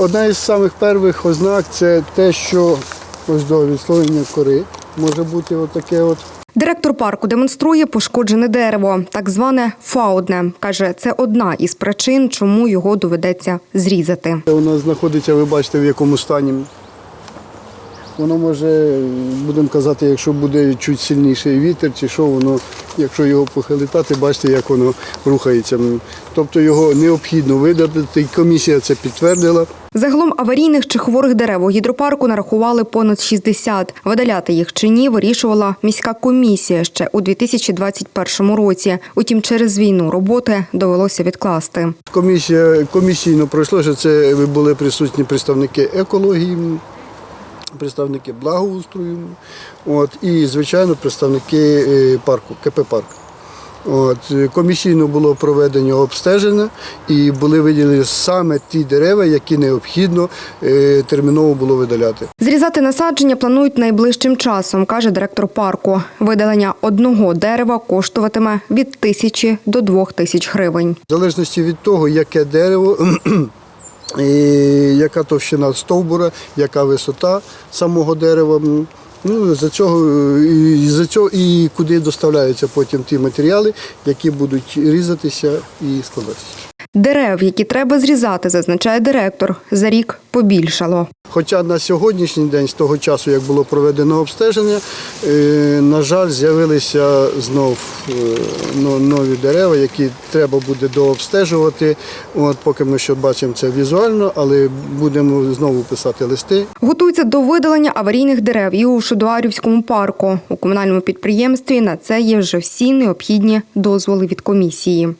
Одна із самих перших ознак це те, що ось до відслоєння кори може бути отаке от. Директор парку демонструє пошкоджене дерево, так зване фаудне. Каже, це одна із причин, чому його доведеться зрізати. Воно знаходиться, ви бачите, в якому стані. Воно може, будемо казати, якщо буде чуть сильніший вітер, чи що воно, якщо його похилитати, бачите, як воно рухається. Тобто його необхідно видати, і комісія це підтвердила. Загалом аварійних чи хворих дерев у гідропарку нарахували понад 60. Видаляти їх чи ні вирішувала міська комісія ще у 2021 році. Утім, через війну роботи довелося відкласти. Комісія комісійно пройшло, що це були присутні представники екології, представники благоустрою, от, і, звичайно, представники е, парку, КП парк. От, е, комісійно було проведено обстеження і були виділені саме ті дерева, які необхідно е, терміново було видаляти. Зрізати насадження планують найближчим часом, каже директор парку. Видалення одного дерева коштуватиме від тисячі до двох тисяч гривень. В залежності від того, яке дерево, яка товщина стовбура, яка висота самого дерева. Ну, за цього, і, за цього і куди доставляються потім ті матеріали, які будуть різатися і складатися. Дерев, які треба зрізати, зазначає директор, за рік побільшало. Хоча на сьогоднішній день, з того часу, як було проведено обстеження, е, на жаль, з'явилися знов е, нові дерева, які треба буде дообстежувати. От поки ми ще бачимо це візуально, але будемо знову писати листи. Готуються до видалення аварійних дерев і у Шудуарівському парку. У комунальному підприємстві на це є вже всі необхідні дозволи від комісії.